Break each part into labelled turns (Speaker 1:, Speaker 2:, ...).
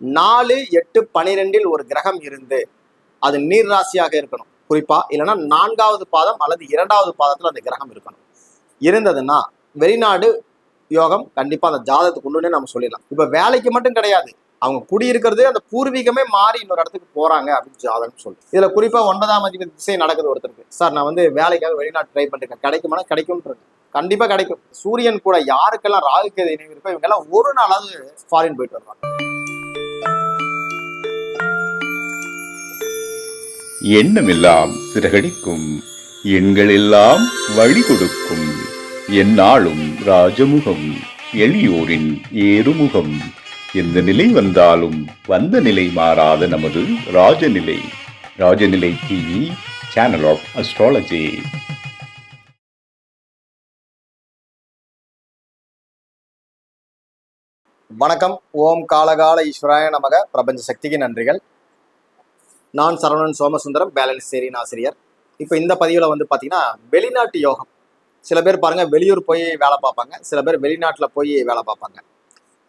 Speaker 1: நாலு எட்டு பனிரெண்டில் ஒரு கிரகம் இருந்து அது நீர் ராசியாக இருக்கணும். குறிப்பா இல்லைன்னா நான்காவது பாதம் அல்லது இரண்டாவது பாதத்துல அந்த கிரகம் இருக்கணும். இருந்ததுன்னா வெளிநாடு யோகம் கண்டிப்பா அந்த ஜாதகத்துக்கு உண்டுன்னே நம்ம சொல்லிடலாம். இப்ப வேலைக்கு மட்டும் கிடையாது. அவங்க குடியிருக்கிறது அந்த பூர்வீகமே மாறி இன்னொரு இடத்துக்கு போறாங்க அப்படின்னு ஜாதகம் சொல்லு இதுல குறிப்பா ஒன்பதாம் அதிபதி திசை நடக்குது ஒருத்தருக்கு. சார் நான் வந்து வேலைக்காக வெளிநாட்டு ட்ரை பண்ணிருக்கேன். கிடைக்குமானா கிடைக்கும்ன்றது கண்டிப்பா கிடைக்கும். சூரியன் கூட யாருக்கெல்லாம் ராகுக்கு இணைவு இருக்கோ இவங்க எல்லாம் ஒரு நாளாவது ஃபாரின் போயிட்டு வருவாங்க.
Speaker 2: எண்ணமெல்லாம் சிறகடிக்கும். எண்களெல்லாம் வழி கொடுக்கும் எந்நாளும் ராஜமுகம் எளியோரின் ஏறுமுகம். எந்த நிலை வந்தாலும் வந்த நிலை மாறாத நமது Rajanilai. Rajanilai TV channel of astrology
Speaker 1: வணக்கம். ஓம் காலகால ஈஸ்வராய நமக. பிரபஞ்ச சக்திக்கு நன்றிகள். நான் சரவணன் சோமசுந்தரம் பேலன்ஸ் சேரின் ஆசிரியர் இப்போ இந்த பதிவில் வந்து பார்த்தீங்கன்னா வெளிநாட்டு யோகம். சில பேர் பாருங்கள் வெளியூர் போய் வேலை பார்ப்பாங்க. சில பேர் வெளிநாட்டில் போய் வேலை பார்ப்பாங்க.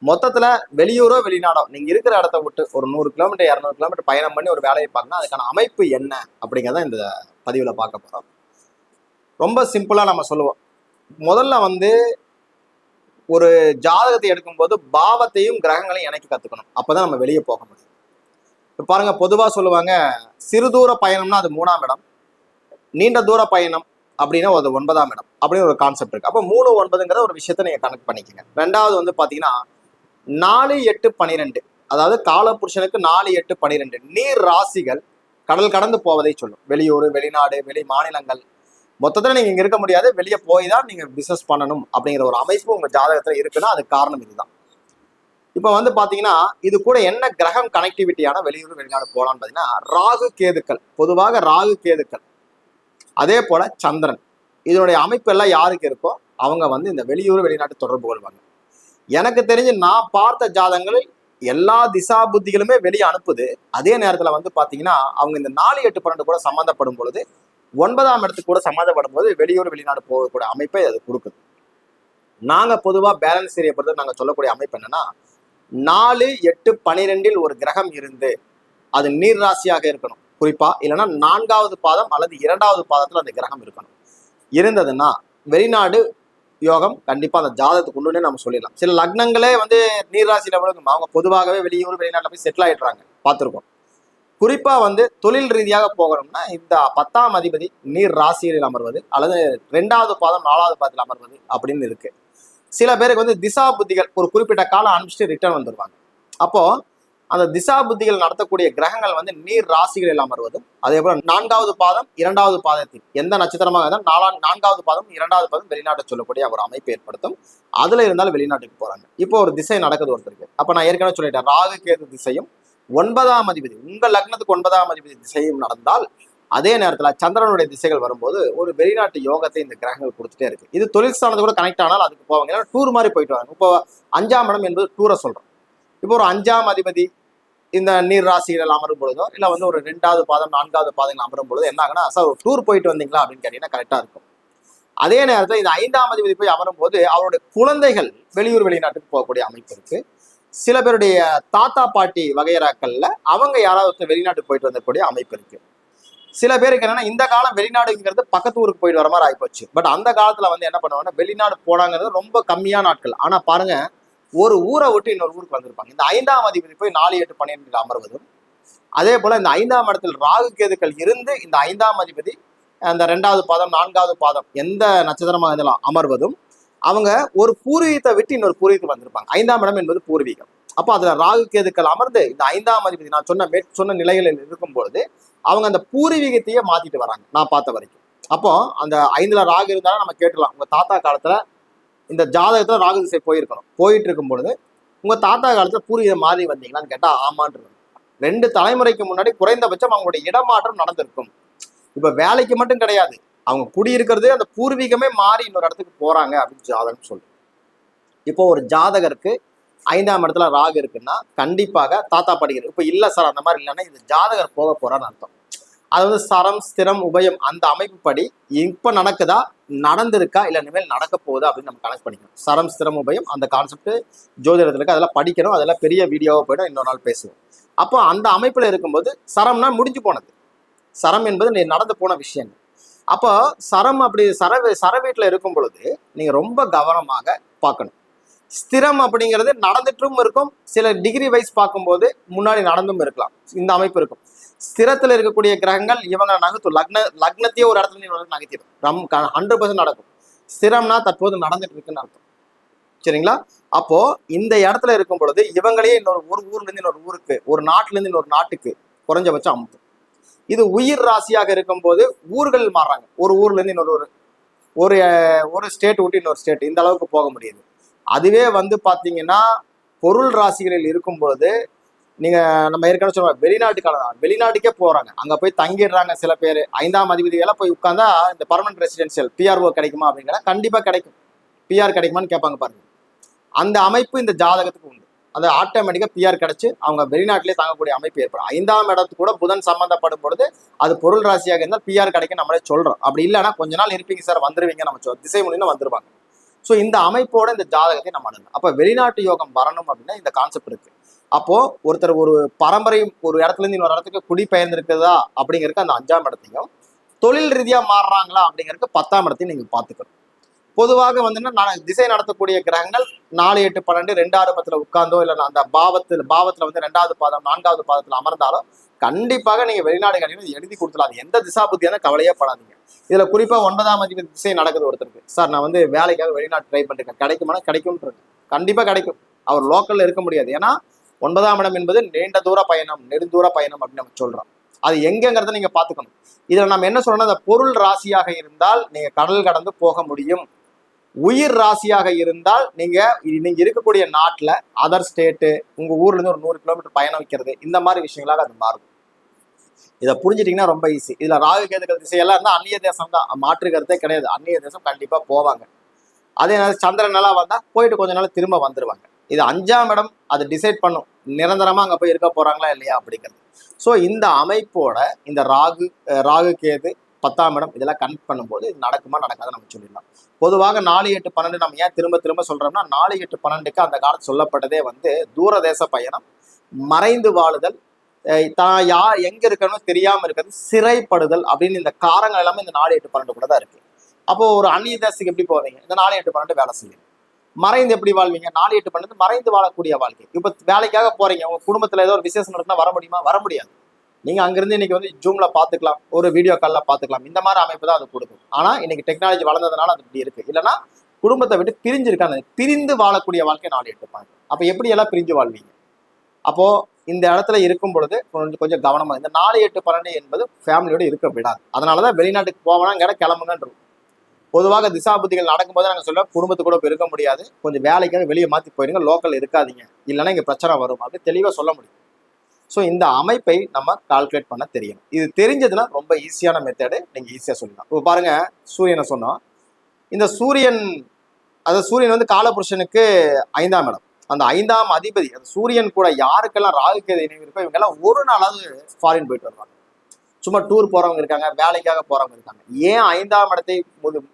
Speaker 1: மொத்தத்தில் வெளியூரோ வெளிநாடோ நீங்கள் இருக்கிற இடத்த விட்டு ஒரு நூறு கிலோமீட்டர் இரநூறு கிலோமீட்டர் பயணம் பண்ணி ஒரு வேலையை பார்க்கணும் அதுக்கான அமைப்பு என்ன? அப்படிங்கிறத இந்த பதிவில் பார்க்க போகிறோம் ரொம்ப சிம்பிளாக நம்ம சொல்லுவோம். முதல்ல வந்து ஒரு ஜாதகத்தை எடுக்கும்போது பாவத்தையும் கிரகங்களையும் இணைக்க அப்போ தான் நம்ம வெளியே போக முடியும். இப்போ பாருங்க பொதுவாக சொல்லுவாங்க சிறு தூர பயணம்னா அது மூணாம் இடம் நீண்ட தூர பயணம் அப்படின்னா அது ஒன்பதாம் இடம் அப்படின்னு ஒரு கான்செப்ட் இருக்குது அப்போ மூணு ஒன்பதுங்கிற ஒரு விஷயத்த நீங்கள் கனெக்ட் பண்ணிக்கங்க. ரெண்டாவது வந்து பார்த்தீங்கன்னா நாலு எட்டு பனிரெண்டு. அதாவது காலபுருஷனுக்கு நாலு எட்டு பனிரெண்டு. நீர் ராசிகள் கடல் கடந்து போவதை சொல்லும். வெளியூர் வெளிநாடு வெளி மாநிலங்கள். மொத்தத்தில் நீங்கள் இங்கே இருக்க முடியாது. வெளியே போய் தான் நீங்கள் பிஸ்னஸ் பண்ணணும் அப்படிங்கிற ஒரு அமைப்பு உங்கள் ஜாதகத்தில் இருக்குன்னா அதுக்கு காரணம் இதுதான். இப்போ வந்து பாத்தீங்கன்னா இது கூட என்ன கிரகம் கனெக்டிவிட்டியான வெளியூர் வெளிநாடு போலாம்னு பாத்தீங்கன்னா ராகு கேதுக்கள். பொதுவாக ராகு கேதுக்கள். அதே போல சந்திரன். இதனுடைய அமைப்பு எல்லாம் யாருக்கு இருக்கோ அவங்க வந்து இந்த வெளியூர் வெளிநாட்டு தொடர்பு கொள்வாங்க. எனக்கு தெரிஞ்சு நான் பார்த்த ஜாதகங்களில் எல்லா திசா புத்திகளுமே வெளியே அனுப்புது. அதே நேரத்துல வந்து பாத்தீங்கன்னா அவங்க இந்த நாலு எட்டு பன்னெண்டு கூட சம்மந்தப்படும் பொழுது ஒன்பதாம் இடத்துக்கு கூட சம்மந்தப்படும் போது வெளியூர் வெளிநாடு போகக்கூடிய அமைப்பை அது கொடுக்குது. நாங்க பொதுவா பேலன்ஸ் ஏரியை பொறுத்து நாங்க சொல்லக்கூடிய அமைப்பு என்னன்னா நாலு எட்டு பனிரெண்டில் ஒரு கிரகம் இருந்து அது நீர் ராசியாக இருக்கணும். குறிப்பா இல்லைன்னா நான்காவது பாதம் அல்லது இரண்டாவது பாதத்துல அந்த கிரகம் இருக்கணும். இருந்ததுன்னா வெளிநாடு யோகம் கண்டிப்பா அந்த ஜாதகத்துக்கு உண்டுன்னே நம்ம சொல்லிடலாம். சில லக்னங்களே வந்து நீர் விழுகும் அவங்க பொதுவாகவே வெளியூர் வெளிநாட்டில் போய் செட்டில் ஆயிடுறாங்க. பார்த்துருக்கோம். குறிப்பா வந்து தொழில் ரீதியாக போகணும்னா இந்த பத்தாம் அதிபதி நீர் ராசியில் அமர்வது அல்லது ரெண்டாவது பாதம் நாலாவது பாதத்தில் அமர்வது அப்படின்னு இருக்கு. சில பேருக்கு வந்து திசா புத்திகள் ஒரு குறிப்பிட்ட காலம் அனுப்பிச்சுட்டு ரிட்டர்ன் வந்துருவாங்க. அப்போ அந்த திசா புத்திகள் நடத்தக்கூடிய கிரகங்கள் வந்து நீர் ராசிகளில் அமர்வதும் அதே போல நான்காவது பாதம் இரண்டாவது பாதத்தில் எந்த நட்சத்திரமாக இருந்தாலும் நாலாம் நான்காவது பாதம் இரண்டாவது பாதம் வெளிநாட்டை சொல்லக்கூடிய ஒரு அமைப்பு ஏற்படுத்தும். அதுல இருந்தாலும் வெளிநாட்டுக்கு போறாங்க. இப்போ ஒரு திசை நடக்குது ஒருத்தருக்கு. அப்ப நான் ஏற்கனவே சொல்லிட்டேன் ராகு கேது திசையும் ஒன்பதாம் அதிபதி உங்க லக்னத்துக்கு ஒன்பதாம் அதிபதி திசையும் நடந்தால் அதே நேரத்தில் சந்திரனுடைய திசைகள் வரும்போது ஒரு வெளிநாட்டு யோகத்தை இந்த கிரகங்கள் கொடுத்துட்டே இருக்கு. இது தொழில் ஸ்தானத்து கூட கனெக்ட் ஆனால் அதுக்கு போவாங்க. ஏன்னா டூர் மாதிரி போயிட்டு வராங்க. இப்போ அஞ்சாம் இடம் என்பது டூரை சொல்றோம். இப்போ ஒரு அஞ்சாம் அதிபதி இந்த நீர் ராசிகள் அமரும் பொழுதோ இல்லை வந்து ஒரு ரெண்டாவது பாதம் நான்காவது பாதங்கள் அமரும் பொழுது என்ன ஆகுனா சார் ஒரு டூர் போயிட்டு வந்தீங்களா? அப்படின்னு கேட்டீங்கன்னா கரெக்டாக இருக்கும். அதே நேரத்தில் இந்த ஐந்தாம் அதிபதி போய் அமரும் போது அவருடைய குழந்தைகள் வெளியூர் வெளிநாட்டுக்கு போகக்கூடிய அமைப்பு இருக்கு. சில பேருடைய தாத்தா பாட்டி வகையறாக்கள்ல அவங்க யாராவது வெளிநாட்டுக்கு போயிட்டு வந்தக்கூடிய அமைப்பு இருக்குது சில பேருக்கு என்னன்னா இந்த காலம் வெளிநாடுங்கிறது பக்கத்து ஊருக்கு போயிட்டு வர மாதிரி ஆயிப்போச்சு. பட் அந்த காலத்துல வந்து என்ன பண்ணுவாங்கன்னா வெளிநாடு போனாங்கிறது ரொம்ப கம்மியான நாட்கள். ஆனா பாருங்க ஒரு ஊரை விட்டு இன்னொரு ஊருக்கு வந்திருப்பாங்க. இந்த ஐந்தாம் அதிபதி போய் நாலு எட்டு பன்னிரெண்டு அமர்வதும் அதே போல இந்த ஐந்தாம் இடத்தில் ராகு கேதுக்கள் இருந்து இந்த ஐந்தாம் அதிபதி அந்த ரெண்டாவது பாதம் நான்காவது பாதம் எந்த நட்சத்திரமாக இருந்தாலும் அமர்வதும் அவங்க ஒரு பூர்வீகத்தை விட்டு இன்னொரு பூர்வீகத்துக்கு வந்திருப்பாங்க. ஐந்தாம் இடம் என்பது பூர்வீகம். அப்போ அதுல ராகு கேதுக்கள் அமர்ந்து இந்த ஐந்தாம் அதிபதி நான் சொன்ன மேற் சொன்ன நிலைகளில் இருக்கும் பொழுது அவங்க அந்த பூர்வீகத்தையே மாத்திட்டு வராங்க நான் பார்த்த வரைக்கும். அப்போ அந்த ஐந்துல ராகு இருந்தாலும் நம்ம கேட்டுலாம் உங்க தாத்தா காலத்துல இந்த ஜாதகத்துல ராகு திசை போயிருக்கணும். போயிட்டு இருக்கும் பொழுது உங்க தாத்தா காலத்துல பூர்வீகம் மாறி வந்தீங்களான்னு கேட்டா ஆமான்றது. ரெண்டு தலைமுறைக்கு முன்னாடி குறைந்தபட்சம் அவங்களுடைய இடமாற்றம் நடந்திருக்கும். இப்ப வேலைக்கு மட்டும் கிடையாது. அவங்க குடியிருக்கிறது அந்த பூர்வீகமே மாறி இன்னொரு இடத்துக்கு போறாங்க அப்படின்னு ஜாதகம் சொல்லு இப்போ ஒரு ஜாதகருக்கு ஐந்தாம் இடத்துல ராகு இருக்குன்னா கண்டிப்பாக தாத்தா படிக்கிறது இப்போ இல்லை சார் அந்த மாதிரி இல்லைன்னா இந்த ஜாதகர் போக போறான்னு அர்த்தம். அது வந்து சரம் ஸ்திரம் உபயம் அந்த அமைப்பு படி இப்போ நடக்குதா நடந்திருக்கா இல்லை இனிமேல் நடக்க போகுது அப்படின்னு நம்ம கனெக்ட் பண்ணிக்கணும். சரம் ஸ்திரம் உபயம் அந்த கான்செப்ட் ஜோதிடத்தில் இருக்கு. அதெல்லாம் படிக்கணும். அதெல்லாம் பெரிய வீடியோவாக போயிடும் இன்னொரு நாள் பேசுவோம். அப்போ அந்த அமைப்பில் இருக்கும்போது சரம்னா முடிஞ்சு போனது. சரம் என்பது நீ நடந்து போன விஷயம். அப்போ சரம் அப்படி சர சர வீட்டில் இருக்கும் பொழுது நீங்கள் ரொம்ப கவனமாக பார்க்கணும். ஸ்திரம் அப்படிங்கிறது நடந்துட்டும் இருக்கும். சில டிகிரி வைஸ் பார்க்கும்போது முன்னாடி நடந்தும் இருக்கலாம். இந்த அமைப்பு இருக்கும். ஸ்திரத்தில் இருக்கக்கூடிய கிரகங்கள் இவங்க நகர்த்தும். லக்ன லக்னத்தையே ஒரு இடத்துல நீங்க நகர்த்திடும். ரம் ஹண்ட்ரட் பர்சன்ட் நடக்கும். ஸ்திரம்னா தற்போது நடந்துட்டு இருக்குன்னு அர்த்தம். சரிங்களா? அப்போ இந்த இடத்துல இருக்கும் பொழுது இவங்களே இன்னொரு ஒரு ஊர்லேருந்து இன்னொரு ஊருக்கு ஒரு நாட்டிலேருந்து இன்னொரு நாட்டுக்கு குறைஞ்சபட்சம் அமுத்தும். இது உயிர் ராசியாக இருக்கும்போது ஊர்கள் மாறுறாங்க. ஒரு ஊர்லேருந்து இன்னொரு ஒரு ஒரு ஸ்டேட் விட்டு இன்னொரு ஸ்டேட் இந்த அளவுக்கு போக முடியுது. அதுவே வந்து பார்த்தீங்கன்னா பொருள் ராசிகளில் இருக்கும் நீங்கள் நம்ம ஏற்கனவே சொல்லுவோம் வெளிநாட்டுக்கான வெளிநாட்டுக்கே போகிறாங்க அங்கே போய் தங்கிடுறாங்க சில பேர். ஐந்தாம் அதிபதியெல்லாம் போய் உட்காந்தா இந்த பர்மனன்ட் ரெசிடென்சியல் பிஆர்ஓ கிடைக்குமா அப்படிங்கிற கண்டிப்பாக கிடைக்கும். பிஆர் கிடைக்குமான்னு கேட்பாங்க பாருங்க. அந்த அமைப்பு இந்த ஜாதகத்துக்கு உண்டு. அது ஆட்டோமேட்டிக்காக பிஆர் கிடச்சி அவங்க வெளிநாட்டிலே தங்கக்கூடிய அமைப்பு ஏற்படும். ஐந்தாம் இடத்துக்கு கூட புதன் சம்மந்தப்படும் பொழுது அது பொருள் ராசியாக இருந்தால் பிஆர் கிடைக்கும் நம்மளே சொல்கிறோம் அப்படி இல்லைன்னா கொஞ்ச நாள் இருப்பீங்க சார் வந்துருவீங்க நம்ம திசை மூலியம் வந்துருவாங்க. ஸோ இந்த அமைப்போட இந்த ஜாதகத்தை நம்ம அணுகணும். அப்போ வெளிநாட்டு யோகம் வரணும் அப்படின்னா இந்த கான்செப்ட் இருக்கு. அப்போ ஒருத்தர் ஒரு பரம்பரை ஒரு இடத்துல இருந்து இன்னொரு இடத்துக்கு குடிபெயர்ந்திருக்குதா அப்படிங்கிறதுக்கு அந்த அஞ்சாம் இடத்தையும் தொழில் ரீதியா மாறுறாங்களா அப்படிங்கிறதுக்கு பத்தாம் இடத்தையும் நீங்க பார்த்துக்கணும். பொதுவாக வந்து நான் திசை நடத்தக்கூடிய கிரகங்கள் நாலு எட்டு பன்னெண்டு ரெண்டாவது பத்துல உட்கார்ந்தோ இல்லை அந்த பாவத்தில் பாவத்துல வந்து ரெண்டாவது பாதம் நான்காவது பாதத்துல அமர்ந்தாலும் கண்டிப்பாக நீங்க வெளிநாடுகளில் எழுதி கொடுத்துலாம் அது எந்த திசா புத்தியான கவலையே படாதீங்க. இதுல குறிப்பா ஒன்பதாம் அதிபதி திசை நடக்குது ஒருத்தருக்கு. சார் நான் வந்து வேலைக்காக வெளிநாட்டு ட்ரை பண்ணிருக்கேன். கிடைக்குமானா கிடைக்கும்ன்றது கண்டிப்பா கிடைக்கும். அவர் லோக்கல்ல இருக்க முடியாது. ஏன்னா ஒன்பதாம் இடம் என்பது நீண்ட தூர பயணம் நெடுந்தூர பயணம் அப்படின்னு நம்ம சொல்றோம். அது எங்கங்கிறத நீங்க பாத்துக்கணும் இதுல நம்ம என்ன சொல்றோம்னா அந்த பொருள் ராசியாக இருந்தால் நீங்க கடல் கடந்து போக முடியும். உயிர் ராசியாக இருந்தால் நீங்க நீங்க இருக்கக்கூடிய நாட்டுல அதர் ஸ்டேட்டு உங்க ஊர்ல இருந்து ஒரு நூறு கிலோமீட்டர் பயணம் வைக்கிறது இந்த மாதிரி விஷயங்களாக அது மாறும். இதை புரிஞ்சிட்டிங்கன்னா ரொம்ப ஈஸி இதுல ராகு கேதுகள் திசையெல்லாம் இருந்தா அந்நிய தேசம் தான். மாற்று கருத்தே கிடையாது. அந்நிய தேசம் கண்டிப்பா போவாங்க. அதே நேரம் சந்திரன் நல்லா வந்தா போயிட்டு கொஞ்ச நாள் திரும்ப வந்துருவாங்க. இது அஞ்சாம் இடம். அது டிசைட் பண்ணும். நிரந்தரமா அங்க போய் இருக்க போறாங்களா இல்லையா அப்படிங்கிறது. ஸோ இந்த அமைப்போட இந்த ராகு ராகு கேது பத்தாம் இடம் இதெல்லாம் கனெக்ட் பண்ணும்போது இது நடக்குமா நடக்காத நம்ம சொல்லிடலாம். பொதுவாக நாலு எட்டு பன்னெண்டு நம்ம ஏன் திரும்ப திரும்ப சொல்றோம்னா நாலு எட்டு பன்னெண்டுக்கு அந்த காலத்து சொல்லப்பட்டதே வந்து தூரதேச பயணம் மறைந்து வாழுதல் தான் யார் எங்க இருக்கணும் தெரியாம இருக்கிறது சிறைப்படுதல் அப்படின்னு இந்த காரங்கள் எல்லாமே இந்த நாலு எட்டு பன்னெண்டு கூட தான் இருக்கு. அப்போ ஒரு அந்நிய தேசத்துக்கு எப்படி போவீங்க? இந்த நாலு எட்டு பன்னெண்டு வேலை செய்யும் மறைந்து எப்படி வாழ்வீங்க? நாலு எட்டு பன்னெண்டு மறைந்து வாழக்கூடிய வாழ்க்கை. இப்போ வேலைக்காக போறீங்க. உங்க குடும்பத்துல ஏதோ ஒரு விசேஷம் இருக்குன்னா வர முடியுமா? வர முடியாது. நீங்க அங்கிருந்து இன்னைக்கு வந்து ஜூம்ல பாத்துக்கலாம் ஒரு வீடியோ கால்ல பாத்துக்கலாம் இந்த மாதிரி அமைப்பு தான் அது கொடுக்கும். ஆனா இன்னைக்கு டெக்னாலஜி வளர்ந்ததுனால அது இப்படி இருக்கு. இல்லைன்னா குடும்பத்தை விட்டு பிரிஞ்சிருக்காங்க. பிரிந்து வாழக்கூடிய வாழ்க்கை நாலு எட்டு பன்னெண்டு. அப்ப எப்படி எல்லாம் பிரிஞ்சு வாழ்வீங்க? அப்போ இந்த இடத்துல இருக்கும் பொழுது கொஞ்சம் கொஞ்சம் கவனமா இந்த நாலு எட்டு பன்னெண்டு என்பது ஃபேமிலியோட இருக்க விடாது. அதனாலதான் வெளிநாட்டுக்கு போவனாங்கிற கிளம்புங்கன்னு பொதுவாக திசாபுத்திகள் நடக்கும்போது நாங்கள் சொல்ல குடும்பத்து கூட இருக்க முடியாது. கொஞ்சம் வேலைக்காக வெளியே மாற்றி போயிடுங்க லோக்கல் இருக்காதீங்க. இல்லைன்னா இங்கே பிரச்சனை வரும். அப்படின்னு தெளிவாக சொல்ல முடியும். ஸோ இந்த அமைப்பை நம்ம கால்குலேட் பண்ண தெரியணும். இது தெரிஞ்சதுன்னா ரொம்ப ஈஸியான மெத்தடு நீங்கள் ஈஸியாக சொல்லலாம். இப்போ பாருங்க சூரியனை சொன்னோம். இந்த சூரியன் அதாவது சூரியன் வந்து காலபுருஷனுக்கு ஐந்தாம் இடம். அந்த ஐந்தாம் அதிபதி அந்த சூரியன் கூட யாருக்கெல்லாம் ராகுக்கு இணைவு இருக்கோ இவங்கெல்லாம் ஒரு நாளாவது ஃபாரின் போயிட்டு வருவாங்க. சும்மா டூர் போறவங்க இருக்காங்க வேலைக்காக போறவங்க இருக்காங்க. ஏன் ஐந்தாம் இடத்தை முது-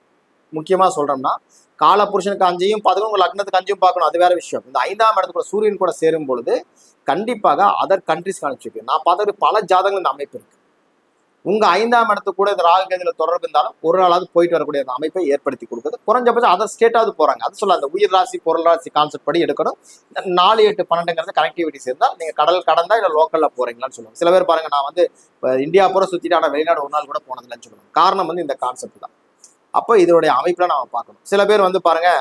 Speaker 1: முக்கியமா சொல்றோம்னா காலபுருஷனுக்கு அஞ்சையும் பார்த்துக்கணும் உங்க லக்னத்துக்கு அஞ்சையும் பார்க்கணும் அது வேற விஷயம். இந்த ஐந்தாம் இடத்துக்குள்ள சூரியன் கூட சேரும் பொழுது கண்டிப்பாக அதர் கண்ட்ரிஸ் காணிச்சிருக்கு நான் பார்த்தது பல ஜாதகங்கள் இந்த அமைப்பு இருக்கு. உங்க ஐந்தாம் இடத்துக்கு கூட இந்த ராகு கேதுல தொடர்பு இருந்தாலும் ஒரு நாளாவது போயிட்டு வரக்கூடிய அந்த அமைப்பை ஏற்படுத்தி கொடுக்குது. குறைஞ்சபட்சம் அதர் ஸ்டேட்டாவது போறாங்க. அது சொல்ல அந்த உயிர் ராசி பொருள் ராசி கான்செப்ட் படி எடுக்கணும். நாலு எட்டு பன்னெண்டுங்கிறது கனெக்டிவிட்டி இருந்தால் நீங்க கடல் கடந்தா இல்ல லோக்கல்ல போறீங்களான்னு சொல்லுவாங்க. சில பேர் பாருங்க நான் வந்து இந்தியா பூரா சுத்திட்டு ஆனா வெளிநாடு ஒரு நாள் கூட போனதில்லைன்னு சொல்லுவாங்க. காரணம் வந்து இந்த கான்செப்ட் தான். அப்போ இதனுடைய அமைப்புல நாம பார்க்கணும். சில பேர் வந்து பாருங்க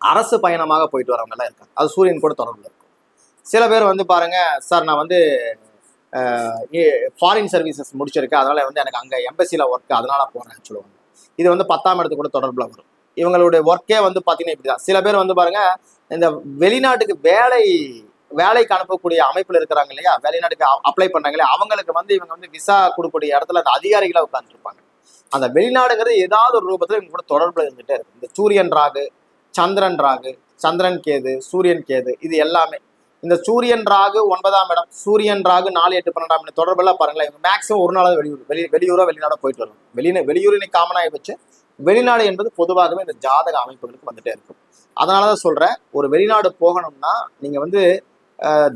Speaker 1: அரசு பயணமாக போயிட்டு வரவங்க எல்லாம் இருக்காங்க. அது சூரியன் கூட தொடர்புல இருக்கும். சில பேர் வந்து பாருங்க சார் நான் வந்து ஃபாரின் சர்வீசஸ் முடிச்சிருக்கு. அதனால வந்து எனக்கு அங்கே எம்பசியில் ஒர்க் அதனால போகிறேன் சொல்லுவாங்க. இது வந்து பத்தாம் இடத்துக்கு கூட தொடர்பில் வரும். இவங்களுடைய ஒர்க்கே வந்து பார்த்திங்கன்னா இப்படி தான் சில பேர் வந்து பாருங்கள் இந்த வெளிநாட்டுக்கு வேலை வேலைக்கு அனுப்பக்கூடிய அமைப்பில் இருக்கிறாங்க இல்லையா? வெளிநாட்டுக்கு அப்ளை பண்றாங்க இல்லையா? அவங்களுக்கு வந்து இவங்க வந்து விசா கொடுக்கக்கூடிய இடத்துல அந்த அதிகாரிகளாக உட்காந்துருப்பாங்க அந்த வெளிநாடுங்கிறது ஏதாவது ஒரு ரூபத்தில் இவங்க கூட தொடர்பில் இருந்துகிட்டே இருக்கும் இந்த சூரியன் ராகு சந்திரன் ராகு சந்திரன் கேது சூரியன் கேது இது எல்லாமே. இந்த சூரியன் ராகு ஒன்பதாம் இடம் சூரியன் ராகு நாலு எட்டு பன்னெண்டாம் இடம். தொடர்பெல்லாம் பாருங்களேன். இவங்க மேக்ஸிமம் ஒரு நாளாவது வெளியூர் வெளி வெளியூரோ வெளிநாடோ போயிட்டு வரும் வெளியே வெளியூர் இன்னைக்கு காமனாகி வச்சு வெளிநாடு என்பது பொதுவாகவே இந்த ஜாதக அமைப்புகளுக்கு வந்துட்டே இருக்கும். அதனால தான் சொல்கிறேன் ஒரு வெளிநாடு போகணும்னா நீங்கள் வந்து அஹ்,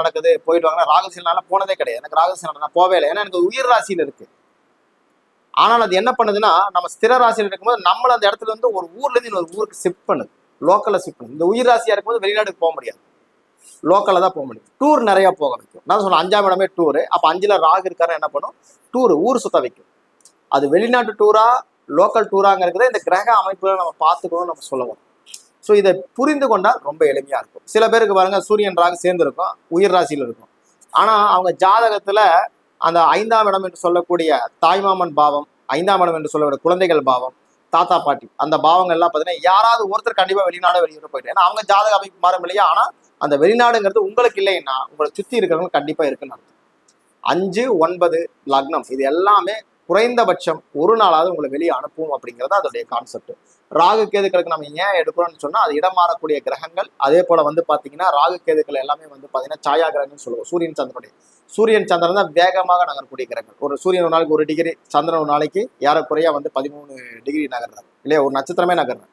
Speaker 1: நடக்குது போயிட்டு வாங்கன்னா ராகதிசைனால போனதே கிடையாது. எனக்கு ராகதிசை நான் போவே இல்லை. ஏன்னா எனக்கு உயிர் ராசியில் இருக்கு. ஆனால் அது என்ன பண்ணுதுன்னா நம்ம ஸ்திர ராசியில் இருக்கும்போது நம்மளை அந்த இடத்துல இருந்து ஒரு ஊர்லேருந்து இன்னொரு ஊருக்கு ஷிஃப்ட் பண்ணுது. லோக்கலில் ஷிஃப்ட் பண்ணுது. இந்த உயிர் ராசியாக இருக்கும்போது வெளிநாட்டுக்கு போக முடியாது. லோக்கலில் தான் போக முடியும். டூர் நிறைய போக வைக்கும். நான் சொன்னேன் அஞ்சாம் இடமே டூரு அப்ப அஞ்சில் ராகு இருக்காருன்னு என்ன பண்ணும்? டூர் ஊர் சுத்த வைக்கும். அது வெளிநாட்டு டூரா லோக்கல் டூராங்கிறத இந்த கிரக அமைப்புகளை நம்ம பார்த்துக்கணும்னு நம்ம சொல்லணும். ஸோ இதை புரிந்து கொண்டால் ரொம்ப எளிமையா இருக்கும். சில பேருக்கு பாருங்க சூரியன் ராகு சேர்ந்து இருக்கும் உயிர் ராசியில் இருக்கும். ஆனா அவங்க ஜாதகத்துல அந்த ஐந்தாம் இடம் என்று சொல்லக்கூடிய தாய்மாமன் பாவம் ஐந்தாம் இடம் என்று சொல்லக்கூடிய குழந்தைகள் பாவம் தாத்தா பாட்டி அந்த பாவங்கள் எல்லாம் பார்த்தீங்கன்னா யாராவது ஒருத்தர் கண்டிப்பா வெளிநாடு வெளியூர் போயிட்டு ஏன்னா அவங்க ஜாதக அமைப்பு மாறும் இல்லையா? ஆனா அந்த வெளிநாடுங்கிறது உங்களுக்கு இல்லைன்னா உங்களை சுத்தி இருக்கிறவங்க கண்டிப்பா இருக்குன்னு அர்த்தம். அஞ்சு ஒன்பது லக்னம் இது எல்லாமே குறைந்தபட்சம் ஒரு நாளாவது உங்களை வெளியே அனுப்பும் அப்படிங்கிறது அதோடைய கான்செப்ட் ராகு கேதுக்களுக்கு நம்ம ஏன் எடுக்கிறோம்னு சொன்னால் அது இடம் மாறக்கூடிய கிரகங்கள். அதே போல் வந்து பார்த்தீங்கன்னா ராகு கேதுக்கள் எல்லாமே வந்து பார்த்தீங்கன்னா சாயா கிரகம்னு சொல்லுவோம். சூரியன் சந்திரனுடைய. சூரியன் சந்திரன் தான் வேகமாக நகரக்கூடிய கிரகங்கள். ஒரு சூரியன் ஒரு நாளைக்கு ஒரு டிகிரி சந்திரன் ஒரு நாளைக்கு ஏறக்குறையா வந்து பதிமூணு டிகிரி நகர்றாரு. இல்லையா? ஒரு நட்சத்திரமே நகர்றாரு.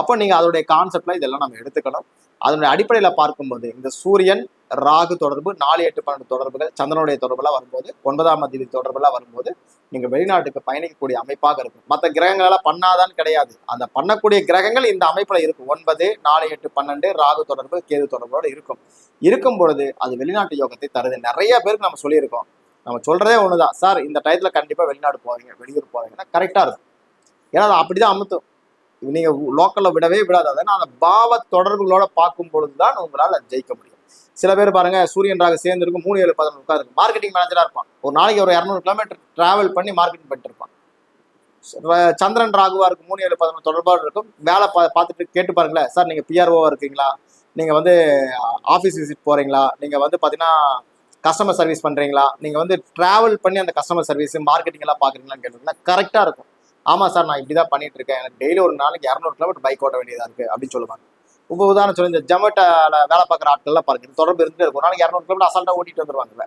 Speaker 1: அப்போ நீங்க அதோடைய கான்செப்ட்ல இதெல்லாம் நம்ம எடுத்துக்கணும். அதனுடைய அடிப்படையில பார்க்கும்போது இந்த சூரியன் ராகு தொடர்பு நாலு எட்டு பன்னெண்டு தொடர்புகள் சந்திரனுடைய தொடர்புலாம் வரும்போது ஒன்பதாம் தேதி தொடர்புலாம் வரும்போது நீங்கள் வெளிநாட்டுக்கு பயணிக்கக்கூடிய அமைப்பாக இருக்கும். மற்ற கிரகங்களெல்லாம் பண்ணாதான் கிடையாது. அந்த பண்ணக்கூடிய கிரகங்கள் இந்த அமைப்புல இருக்கும். ஒன்பது நாலு எட்டு பன்னெண்டு ராகு தொடர்பு கேது தொடர்போட இருக்கும். இருக்கும் பொழுது அது வெளிநாட்டு யோகத்தை தருது. நிறைய பேருக்கு நம்ம சொல்லியிருக்கோம். நம்ம சொல்றதே ஒண்ணுதான். சார் இந்த டயத்தில் கண்டிப்பாக வெளிநாடு போவீங்க வெளியூர் போவீங்கன்னா கரெக்டாக இருக்கும். ஏன்னா அது அப்படிதான் அமுத்தும். நீங்க லோக்கல்ல விடவே விடாது. அதனால அந்த பாவ தொடர்புகளோட பார்க்கும் பொழுதுதான் உங்களால் ஜெயிக்க முடியும். சில பேர் பாருங்க சூரியன் ராக சேர்ந்து இருக்கும் மூணு ஏழு பதினொன்று உட்காரு மார்க்கெட்டிங் மேனேஜரா இருப்பான். ஒரு நாளைக்கு ஒரு இரநூறு கிலோமீட்டர் டிராவல் பண்ணி மார்க்கெட்டிங் பண்ணிட்டு இருப்பான். சந்திரன் ராகுவா இருக்கும் மூணு ஏழு பதினொன்று தொடர்பாக இருக்கும். வேலை பா பார்த்துட்டு கேட்டு பாருங்களேன். சார் நீங்க பிஆர்ஓவா இருக்கீங்களா? நீங்க வந்து ஆஃபீஸ் விசிட் போறீங்களா? நீங்க வந்து பார்த்தீங்கன்னா கஸ்டமர் சர்வீஸ் பண்றீங்களா? நீங்க வந்து டிராவல் பண்ணி அந்த கஸ்டமர் சர்வீஸ் மார்க்கெட்டிங் எல்லாம் பாக்குறீங்களான்னு கேட்டீங்கன்னா கரெக்டா இருக்கும். ஆமாம் சார் நான் இப்படிதான் பண்ணிட்டு இருக்கேன் எனக்கு டெய்லி ஒரு நாளைக்கு இரநூறு கிலோமீட்டர் பைக் ஓட்ட வேண்டியதாக இருக்குது அப்படின்னு சொல்லுவாங்க. இப்போ உதாரணம் சொல்லி இந்த ஜொமேட்டோல வேலை பார்க்குற ஆட்கள்லாம் பாருங்க தொடர்பு இருந்துட்டு இருக்கும். ஒரு நாளைக்கு இரநூறு கிலோமீட்டர் அசால்ட்டாக ஓட்டிட்டு வந்துருவாங்கல்ல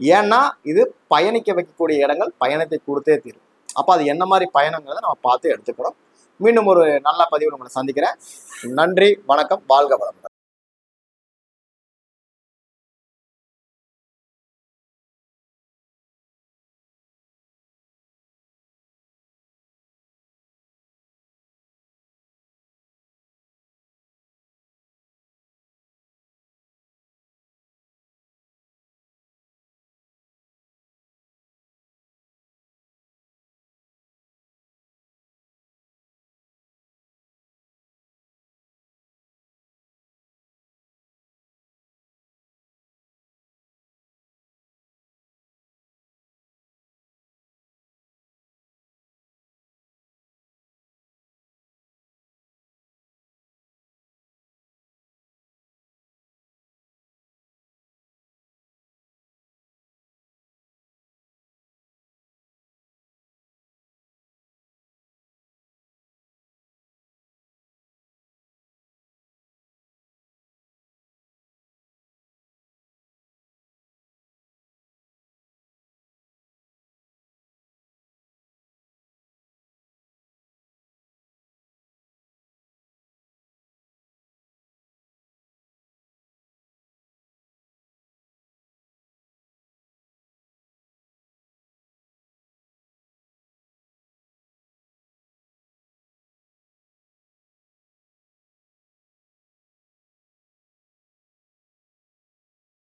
Speaker 1: ஏன்னா இது பயணிக்க வைக்கக்கூடிய இடங்கள் பயணத்தை கொடுத்தே தீரும். அப்போ அது என்ன மாதிரி பயணங்கிறத நம்ம பார்த்து எடுத்துக்கிறோம் மீண்டும் ஒரு நல்ல பதிவில் உங்களை சந்திக்கிறேன். நன்றி வணக்கம் வாழ்க வளமுடன்.